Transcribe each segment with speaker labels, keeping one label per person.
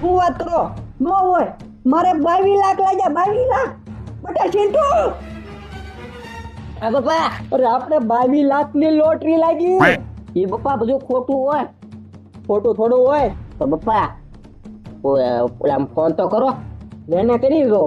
Speaker 1: શું વાત કરો? ન હોય. મારે બાવીસ લાખ લાગ્યા બાવીસ લાખ? બટા ચિંટુ
Speaker 2: આ બાપા
Speaker 1: અરે આપણે બાવીસ લાખની લોટરી લાગી.
Speaker 2: એ બાપા બધું ખોટું હોય.
Speaker 1: ખોટું થોડું હોય.
Speaker 2: તો બાપા આમ ફોન તો કરો.
Speaker 1: લેને કરી દો.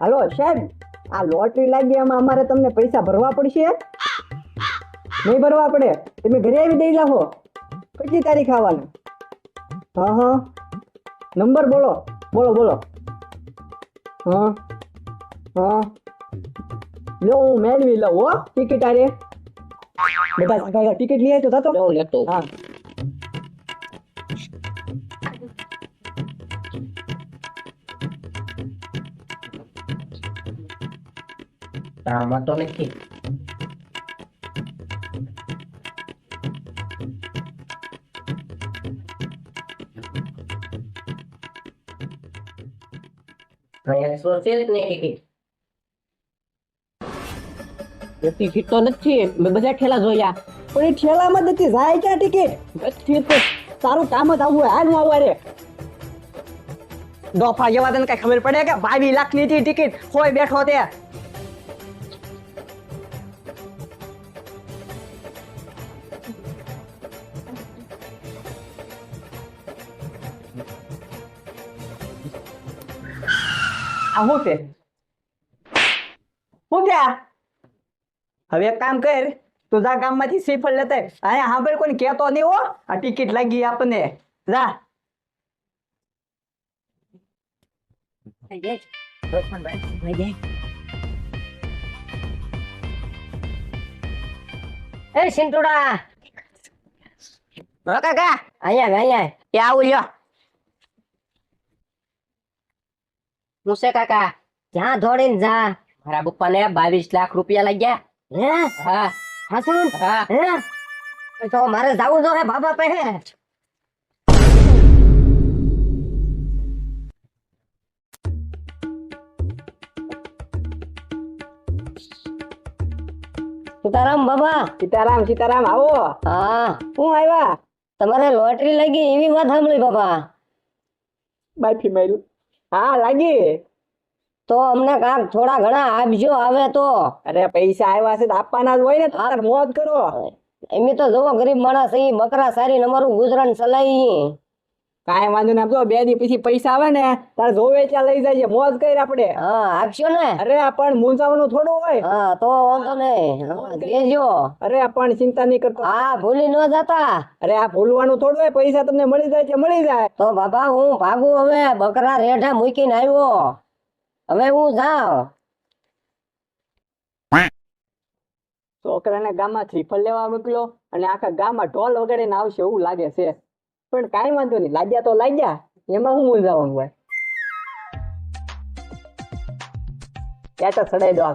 Speaker 1: હાલો સાહેબ આ લોટરી લાગી એમાં અમારે તમને પૈસા ભરવા પડશે? નહીં ભરવા પડે. તમે ઘરે આવી દઈ જાઓ. કેટલી તારીખ આવવાની હા હા. નંબર બોલો બોલો બોલો. હા હા. લો હું મેળવી લઉં હો ટિકિટ આરે બધા ટિકિટ લઈ તો થતો.
Speaker 2: હું લેતો.
Speaker 1: હા.
Speaker 2: આમાં તો નથી. અહીંયા સો છે જ ને ટિકિટ તો નથી. મેં બધા ઠેલા જોયા.
Speaker 1: પણ એ ઠેલામાં નથી. જાય ક્યાં ટિકિટ?
Speaker 2: નથી, તો
Speaker 1: તારું કામ જ આવું હાલ આવું રે દોફા જેવા તને કઈ ખબર પડે કે બાવીસ લાખની ટિકિટ. હોય બેઠો તે. આ શું છે? છે આ? હવે એક કામ કર તું જા ગામમાંથી શ્રીફળ લેતા. અહીંયા હાંભળ કોઈને કહેતો નહીં હો. આ ટિકિટ લાગી આપણને. જા.
Speaker 2: એ સિંટુડા કાકા. અહીંયા અહીંયા આવું લ્યો. હું કાકા? જ્યાં દોડીને જા? મારા પપ્પાને બાવીસ લાખ રૂપિયા લાગ્યા. હે? હા. હાસન હા. હે? તો મારે જવું જો હે બાબા પે સીતારામ બાબા.
Speaker 1: સીતારામ સીતારામ આવો.
Speaker 2: હા.
Speaker 1: હું આવ્યા?
Speaker 2: તમારે લોટરી લાગી એવી વાત સાંભળી બાપા
Speaker 1: બાફી માર્યું. હા લાગી.
Speaker 2: તો અમને કાંક થોડા ઘણા આપજો આવે તો.
Speaker 1: અરે પૈસા આવ્યા છે તો આપવાના જ હોય ને તારે મોજ કરો.
Speaker 2: એમ તો જોવો ગરીબ માણસ એ બકરા સારી અમારું ગુજરાન ચલાવી.
Speaker 1: કાંઈ વાંધો ના જો બે દી પછી પૈસા આવે ને તાર જોવે ત્યાં લઈ જાય મોજ કરી આપણે.
Speaker 2: હા આપશો ને?
Speaker 1: અરે પણ મૂંઝાવાનું થોડું હોય.
Speaker 2: હા તો વાંધો નહીં. દેજો
Speaker 1: અરે પણ ચિંતા નહીં કરતો.
Speaker 2: હા ભૂલી ન જતા.
Speaker 1: અરે આ ભૂલવાનું થોડું હોય પૈસા તમને મળી જાય છે મળી જાય?
Speaker 2: તો બાબા હું ભાગું હવે. બકરા રેઠા મૂકીને આવ્યો. હવે હું જાઉં.
Speaker 1: છોકરાને ગામમાં શ્રીફળ લેવા મોકલ્યો અને આખા ગામમાં ઢોલ વગાડીને આવશે એવું લાગે છે. પણ કાંઈ વાંધો નહીં. લાગ્યા તો લાગ્યા. એમાં હું મૂંઝાવાનું હોય. ત્યાં તો સડાઈ દો આ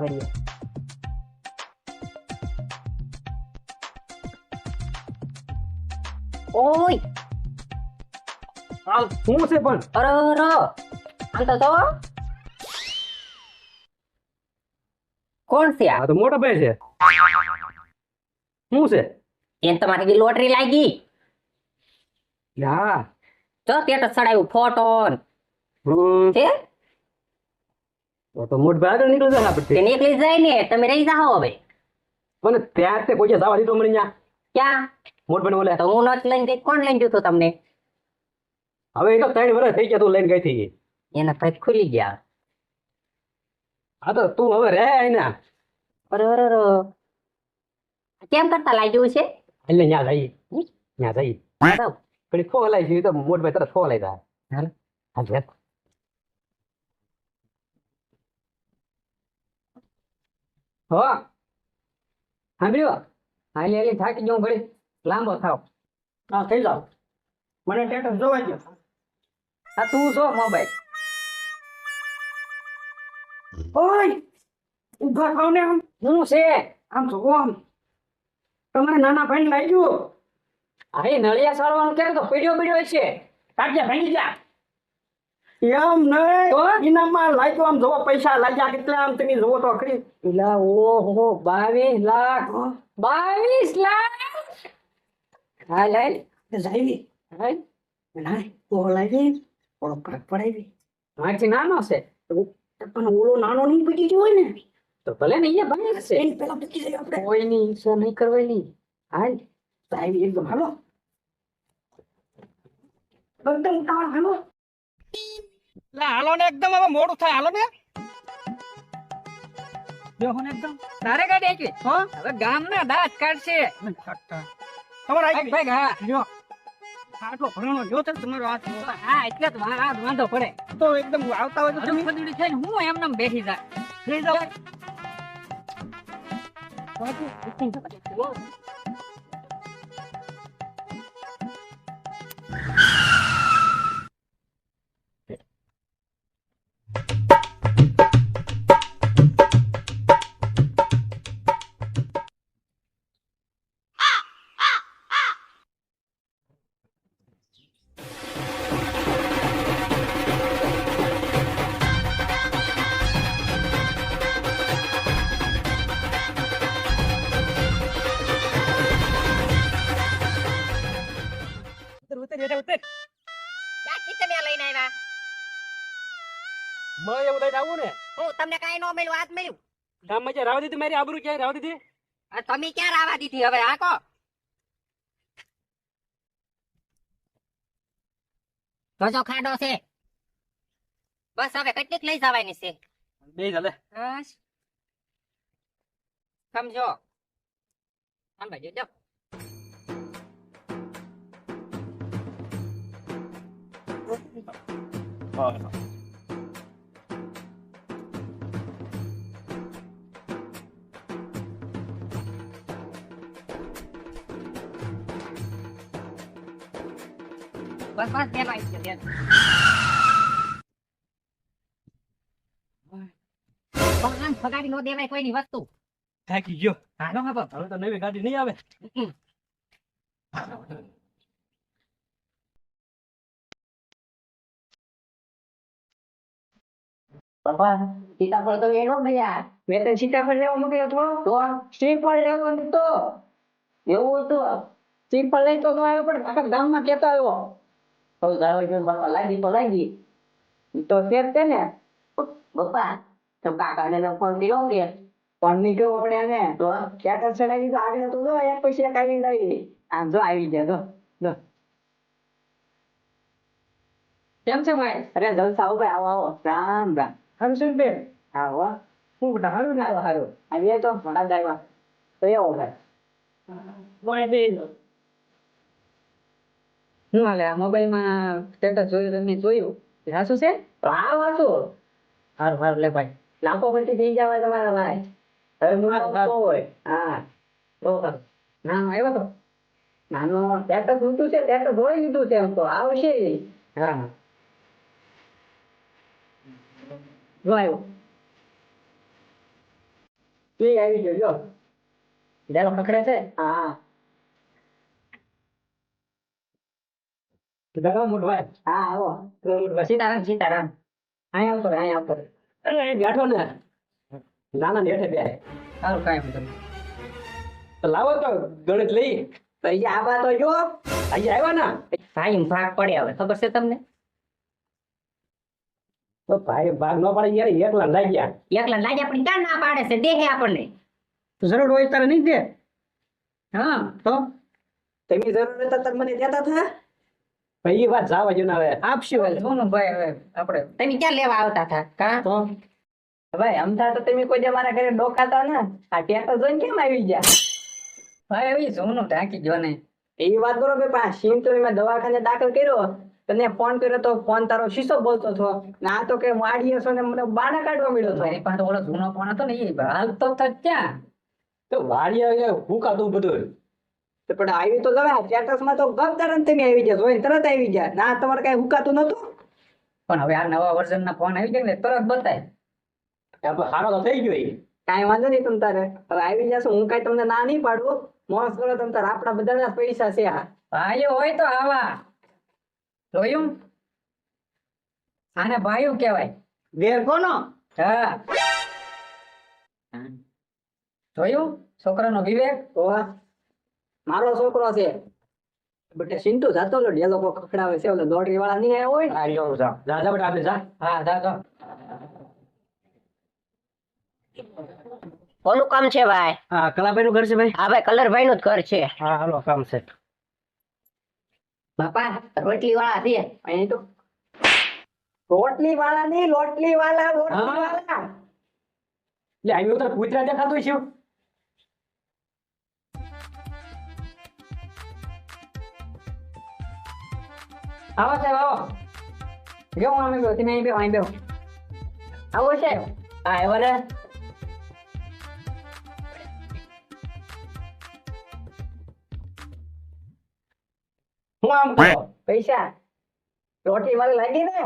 Speaker 1: ઓય!
Speaker 2: ઓય
Speaker 1: શું છે પણ?
Speaker 2: અરે અરે આમ તો તો. કોણ છે આ?
Speaker 1: આ તો મોટો ભાઈ છે. શું છે?
Speaker 2: એમ તમારી લોટરી લાગી.
Speaker 1: હા.
Speaker 2: તો સ્ટેટસ ચડાવ્યું ફોટો છે
Speaker 1: તો તો મોટ ભાઈ નીકળી જાય આપણે
Speaker 2: તે નીકળી જાય ને તમે રહી જાઓ હવે.
Speaker 1: પણ ત્યાં તે કોઈ જવા દીધો મને ત્યાં?
Speaker 2: ક્યાં?
Speaker 1: મોટ ભાઈ બોલે.
Speaker 2: તો હું લઈને ગઈ કોણ લઈને જતો તમને?
Speaker 1: હવે એ તો ત્રણ વર્ષ થઈ ગયા તું લઈને ગઈ થઈ
Speaker 2: એના પછી ખુલી ગયા.
Speaker 1: હા તો તું હવે રહે એના
Speaker 2: અરે કેમ કરતા લાગ્યું છે?
Speaker 1: એટલે ત્યાં જઈએ. ત્યાં જઈએ.
Speaker 2: બરાબર.
Speaker 1: ઘડી ફો હલાઈ છે તો મોટ ભાઈ તરત ફો હલાઈ જાય
Speaker 2: હાલો.
Speaker 1: હા લે. હો સાંભળ્યો હાલી હાલી થાકી જાઉં ઘડી લાંબો થાવ હા થઈ જાવ મને ટેટસ જોવા દો હા તું જો મોબાઈલ ઓય ઊભા થાવ ને આમ શું છે આમ જોવો આમ તમારે નાના ભાઈ લાગ્યું એ નળિયા સાળવાનું ક્યારે તો પીડ્યો પીડ્યો છે કાઢ્યા ભાંગી જા. એમ નહીં ઇનામમાં લાગ્યો આમ જોવો પૈસા લાગ્યા કેટલા આમ તમે જોવો તો ખરી. એલા ઓહો બાવીસ લાખ. બાવીસ લાખ? હાલ હાલ.
Speaker 3: જાવી
Speaker 1: હે
Speaker 3: ના બોલ આવી ઓળો કાક પડાવી.
Speaker 1: મારથી નાનો છે.
Speaker 3: પણ ઓલો નાનો નહીં પડી ગયો હોય ને?
Speaker 1: તો ભલે ને અહીંયા ભાઈ
Speaker 3: હશે પેલા પૂછી જાય આપણે.
Speaker 1: કોઈ નહીં ઈચ્છા નહીં કરવાની. હાલ.
Speaker 3: જાવી એકદમ હાલો. એકદમ ઉતાવળ હાલો.
Speaker 4: લા હાલો ને એકદમ હવે મોડું થાય હાલો ને. બેહો ને એકદમ.
Speaker 1: તારે ગાડી આવી
Speaker 4: હા?
Speaker 1: હવે ગામ ના દાંત કાઢશે.
Speaker 4: તમારે
Speaker 1: ભાઈ ભાઈ હા.
Speaker 4: જો. આટલો ભરણો જો તો તમારો હાથ
Speaker 1: હા એટલે તો મારા હાથ વાંધો પડે.
Speaker 4: તો એકદમ આવતા હોય તો તમે?
Speaker 1: થઈને હું એમને બેસી જા
Speaker 4: લઈ જાઓ બેટા ઉતર.
Speaker 2: ક્યાંથી તમે લઈને આવ્યા?
Speaker 4: મળે એવું લઈને આવું ને.
Speaker 2: હું તમને કાંઈ ન મળ્યું આજ મળ્યું.
Speaker 4: ગામમાં જ્યાં રાવ દીધી? મારી આબરૂ ક્યાંય રાવ દીધી?
Speaker 2: આ તમે ક્યાં રાવા દીધી હવે? આ કો જોજો ખાડો છે. બસ હવે કેટલીક લઈ જવાની છે.
Speaker 4: બે ચાલે
Speaker 2: સમજો. સમજો જો. બસ બસ બે લાઈટ છે બેન ભગવાન ફગાડી નો દેવાય કોઈની વસ્તુ
Speaker 4: થાકી ગયો
Speaker 2: હાલો હવે
Speaker 4: હવે તો
Speaker 2: બાપા સીતાફળ તો એનો ભૈયા
Speaker 1: મેં તો સીતાફળ લેવા મોકલ્યો તો
Speaker 2: તો?
Speaker 1: શ્રીફળ લેવાનું તો.
Speaker 2: એવું હતું
Speaker 1: શ્રીફળ લઈ તો ન આવ્યો પણ કાકા ગામમાં કેતો આવ્યો.
Speaker 2: તો ગાયો જો બાપા લાગી તો લાગી.
Speaker 1: તો છે ને.
Speaker 2: બાપા તો કાકાને તો ફોન કર્યો કે?
Speaker 1: પણ નહીં કહ્યું આપણે એને
Speaker 2: તો?
Speaker 1: ક્યાં ચડાવી તો આગળ તો જો એક પૈસા કાઢી લાવી આમ જો આવી ગયા જો જો. કેમ છે ભાઈ? અરે જલસા આવો ભાઈ આવો આવો. રામ રામ. શું બેન? આવો હું. બેટા હારું ના હારું. આવી તો ઘણા દાયવા તો એવો ભાઈ. હું હાલે આ મોબાઈલમાં સ્ટેટસ જોયું તમે જોયું. હાસું છે? હા વાસું હારું હારું લે ભાઈ. લાખો પછી થઈ જવા તમારા ભાઈ. હવે હું હોય. હા. તો સારું. ના આવ્યો તો. નાનો સ્ટેટસ ઊંચું છે સ્ટેટસ જોઈ લીધું છે એમ તો. આવશે. હા. આવ્યો એ આવી ગયો જો ડેલો પકડે છે હા
Speaker 4: મોટો ભાઈ
Speaker 1: હા આવો સીતારામ સીતારામ અહીંયા રહે, અહીંયા રહે.
Speaker 4: અરે બેઠો ને નાના ને હેઠે બે
Speaker 1: સારું કાંઈ વાંધો
Speaker 4: લાવો તો ગણિત લઈ
Speaker 1: અહીંયા આવા તો જો
Speaker 4: અહીંયા આવ્યા ને
Speaker 2: ભાગ પડે હવે ખબર છે તમને
Speaker 4: તો ભાઈ ભાગ ન પાડે યાર એકલા લાગ્યા.
Speaker 2: એકલા લાગ્યા પણ ક્યાં ના પાડે છે? દેહે આપણને.
Speaker 4: તો જરૂર હોય તારે નહીં દે.
Speaker 1: હા.
Speaker 4: તો?
Speaker 1: તમે જરૂર હતા તો મને દેતા હતા?
Speaker 4: ભાઈ એ વાત જાવા જો ને હવે.
Speaker 1: આપશું હવે. જોનું ભાઈ હવે આપણે?
Speaker 2: તમે ક્યાં લેવા આવતા હતા? કા?
Speaker 4: તો?
Speaker 1: ભાઈ અમથા તો તમે કોઈ દી મારા ઘરે ડોકાતા ને. આ ટેટર જોઈને કેમ આવી ગયા? ભાઈ એવી જોનું ઢાંકી ગયો ને એ વાત બરોબર પણ તો મેં દવાખાને દાખલ કર્યો. તને ફોન કર્યો તો ફોન તારો શીશો બોલતો હતો. ને આ તો કે વાડીએ હશો ને મને બાના કાઢવા મળ્યો હતો. પાસે ઓલો જૂનો ફોન હતો ને એ હાલ તો ક્યાં?
Speaker 4: તો વાડીએ હુકાતું બધું.
Speaker 1: તો પણ આવી તો જવા સ્ટેટસમાં તો ગપદારન તમે આવી ગયા હોય તરત આવી જાય ના તમારે કઈ હુકાતું નતું પણ હવે આ નવા વર્ઝન ના ફોન આવી ગયા ને તરત બતાય.
Speaker 4: સારો હારો તો થઈ ગયો કઈ
Speaker 1: કાંઈ વાંધો નહીં તમ તારે. હવે આવી જશો હું કાંઈ તમને ના નહીં પાડું. મોસ કરો તમ તારે આપણા બધાના પૈસા છે આ. ભાઈઓ હોય તો આવા. જોયું આને ભાઈઓ કહેવાય. વેર કોનો? હા. જોયું છોકરાનો વિવેક? મારો છોકરો છે.
Speaker 3: બટે સિંટુ જાતો લો એ લોકો ખખડાવે છે ઓલો દોડરી વાળા નહીં આયો હોય ને?
Speaker 5: આ લ્યો જા. જા જા બેટા આપણે જા.
Speaker 3: હા જા જા.
Speaker 2: કોનું કામ છે ભાઈ?
Speaker 5: હા કલાભાઈ નું ઘર છે ભાઈ?
Speaker 2: હા ભાઈ કલરભાઈ નું જ ઘર છે.
Speaker 5: હા હાલો કામ છે.
Speaker 2: બાપા રોટલી વાળા છે.
Speaker 3: અહીં તો
Speaker 1: રોટલી વાળા નહીં લોટલી વાળા રોટલી વાળા
Speaker 5: એટલે આવ્યો તો કૂતરા દેખાતું છે
Speaker 3: આવો સાહેબ આવો. હું અમે બેહો તમે અહીં બેહો અહીં બેહો. આવો
Speaker 2: સાહેબ. આવ્યો ને?
Speaker 5: આમ કહો
Speaker 3: પૈસા. રોટી વાળી લાગી ને?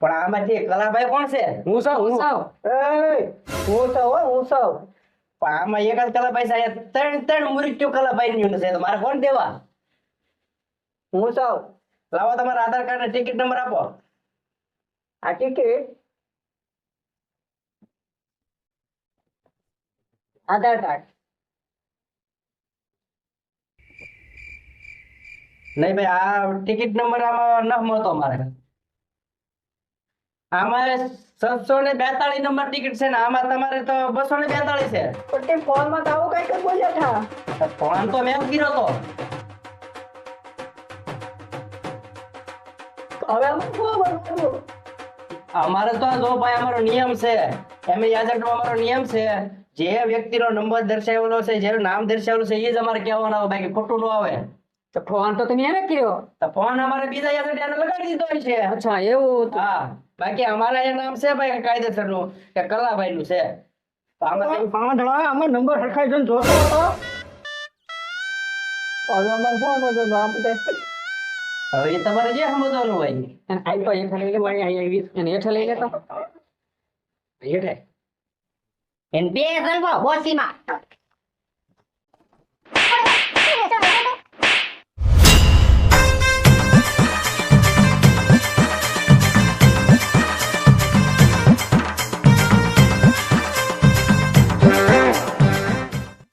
Speaker 5: પણ આમાં જે કલાભાઈ કોણ છે? હું સૌ હું.
Speaker 3: સૌ હું સૌ હો હું સૌ
Speaker 5: પણ આમાં એક જ કલાભાઈ સાહેબ ત્રણ ત્રણ મૃત્યુ કલાભાઈ નું છે. મારે કોણ દેવા?
Speaker 3: હું સૌ
Speaker 5: લાવો તમારા આધાર કાર્ડ ને ટિકિટ નંબર આપો.
Speaker 3: આ ટિકિટ? આધાર કાર્ડ.
Speaker 5: નહીં ભાઈ આ ટિકિટ નંબર આમાં ન મળતો અમારે. આમાં સાતસો ને બેતાળીસ નંબર ટિકિટ છે ને આમાં તમારે તો બસો ને બેતાળીસ છે.
Speaker 1: પણ તે ફોનમાં તો આવું કઈ કઈ બોલ્યા હતા.
Speaker 5: ફોન તો મેં કર્યો તો.
Speaker 1: હવે
Speaker 5: અમારે તો જો ભાઈ અમારો નિયમ છે. એમ એજન્ટનો અમારો નિયમ છે. જે વ્યક્તિનો નંબર દર્શાવેલો છે જેનું નામ દર્શાવેલું છે એ જ અમારે કહેવાનું આવે બાકી ખોટું ન આવે.
Speaker 3: તો ફોન તો તમે એને કર્યો.
Speaker 5: તો ફોન અમારે બીજા એજન્ટ લગાડી દીધો છે.
Speaker 3: અચ્છા એવું
Speaker 5: હા બાકી અમારા એ નામ છે ભાઈ કાયદેસરનું કે કલાભાઈ નું છે આમાં
Speaker 1: નંબર હરખાઈ જઈને જોતો હતો. હવે
Speaker 5: તમારે જે સમજવાનું હોય.
Speaker 3: એને તો હેઠળ લઈ લે અહીં આવી એને હેઠળ લઈ લેતો
Speaker 5: એટલે
Speaker 2: એને બે બોસીમાં.